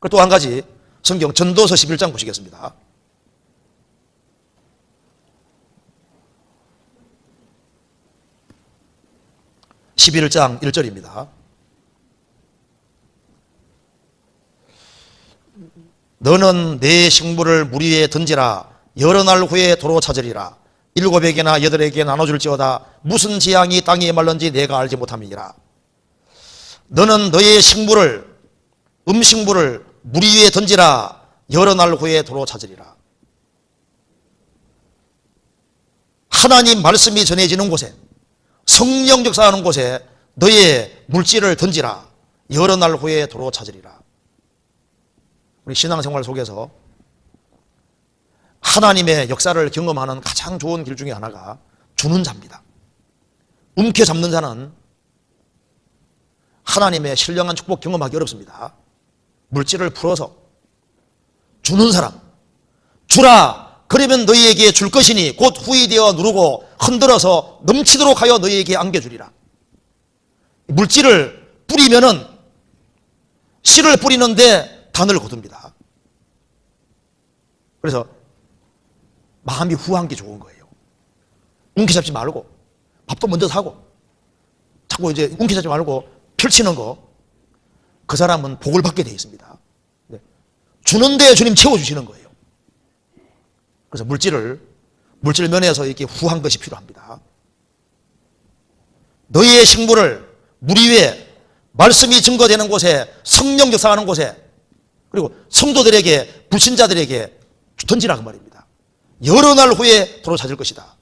그리고 또 한 가지 성경 전도서 11장 보시겠습니다. (11장 1절입니다) 너는 내 식물을 물 위에 던지라. 여러 날 후에 도로 찾으리라. 일곱에게나 여덟에게 나눠줄지어다. 무슨 지향이 땅에 말른지 내가 알지 못함이니라. 너는 너의 식물을 음식물을 물 위에 던지라 여러 날 후에 도로 찾으리라 하나님 말씀이 전해지는 곳에 성령 역사하는 곳에 너의 물질을 던지라 여러 날 후에 도로 찾으리라 우리 신앙생활 속에서 하나님의 역사를 경험하는 가장 좋은 길 중에 하나가 주는 자입니다. 움켜 잡는 자는 하나님의 신령한 축복 경험하기 어렵습니다. 물질을 풀어서 주는 사람 주라 그러면 너희에게 줄 것이니 곧 후이 되어 누르고 흔들어서 넘치도록 하여 너희에게 안겨주리라. 물질을 뿌리면은 씨를 뿌리는데 단을 거둡니다. 그래서 마음이 후한 게 좋은 거예요. 움켜잡지 말고 밥도 먼저 사고 자꾸 이제 움켜잡지 말고 펼치는 거 그 사람은 복을 받게 돼 있습니다. 네. 주는데 주님 채워주시는 거예요. 그래서 물질을 물질 면에서 이렇게 후한 것이 필요합니다. 너희의 식물을 물 위에 말씀이 증거되는 곳에 성령 역사하는 곳에 그리고 성도들에게 불신자들에게 던지라 그 말입니다. 여러 날 후에 도로 찾을 것이다.